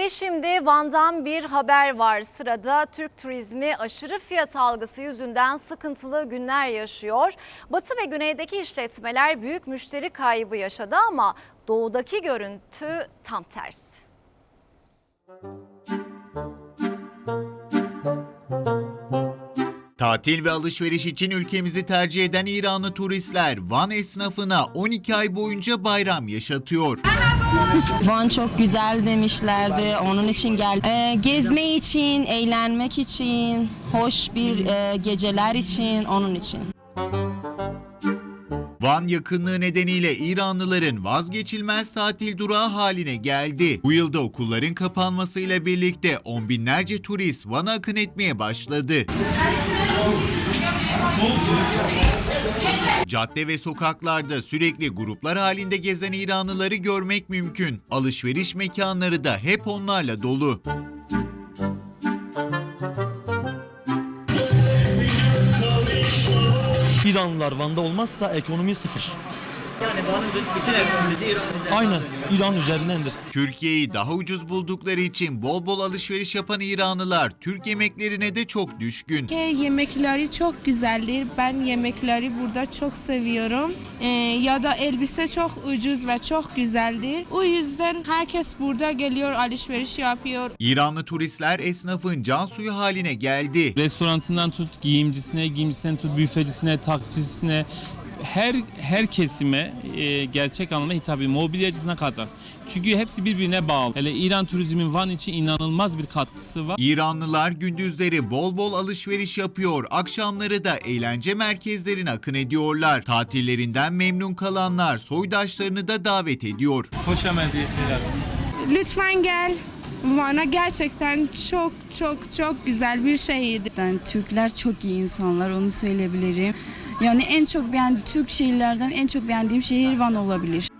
Ve şimdi Van'dan bir haber var. Sırada Türk turizmi aşırı fiyat algısı yüzünden sıkıntılı günler yaşıyor. Batı ve güneydeki işletmeler büyük müşteri kaybı yaşadı ama doğudaki görüntü tam tersi. Tatil ve alışveriş için ülkemizi tercih eden İranlı turistler Van esnafına 12 ay boyunca bayram yaşatıyor. Van çok güzel demişlerdi. Onun için gel. Ee, gezme için, eğlenmek için, hoş bir e, geceler için, onun için. Van yakınlığı nedeniyle İranlıların vazgeçilmez tatil durağı haline geldi. Bu yılda okulların kapanmasıyla birlikte on binlerce turist Van'a akın etmeye başladı. Cadde ve sokaklarda sürekli gruplar halinde gezen İranlıları görmek mümkün. Alışveriş mekanları da hep onlarla dolu. İranlılar Van'da olmazsa ekonomi sıfır. Yani Van'ın bütün ekonomisi İran üzerinden Aynen. İran üzerindendir. Türkiye'yi daha ucuz buldukları için bol bol alışveriş yapan İranlılar Türk yemeklerine de çok düşkün. Türkiye yemekleri çok güzeldir. Ben yemekleri burada çok seviyorum. Ee, ya da elbise çok ucuz ve çok güzeldir. O yüzden herkes burada geliyor, alışveriş yapıyor. İranlı turistler esnafın can suyu haline geldi. Restoranından tut giyimcisine, giyimcisine tut büfecisine, takçısına her her kesime e, gerçek anlamda hitap ediyor. Mobilyacısına kadar. Çünkü hepsi birbirine bağlı. Hele İran turizmin Van için inanılmaz bir katkısı var. İranlılar gündüzleri bol bol alışveriş yapıyor, akşamları da eğlence merkezlerine akın ediyorlar. Tatillerinden memnun kalanlar soydaşlarını da davet ediyor. Hoş diyeler. Lütfen gel. Van'a gerçekten çok çok çok güzel bir şehir. Yani Türkler çok iyi insanlar onu söyleyebilirim. Yani en çok beğendiğim Türk şehirlerden en çok beğendiğim şehir Van olabilir.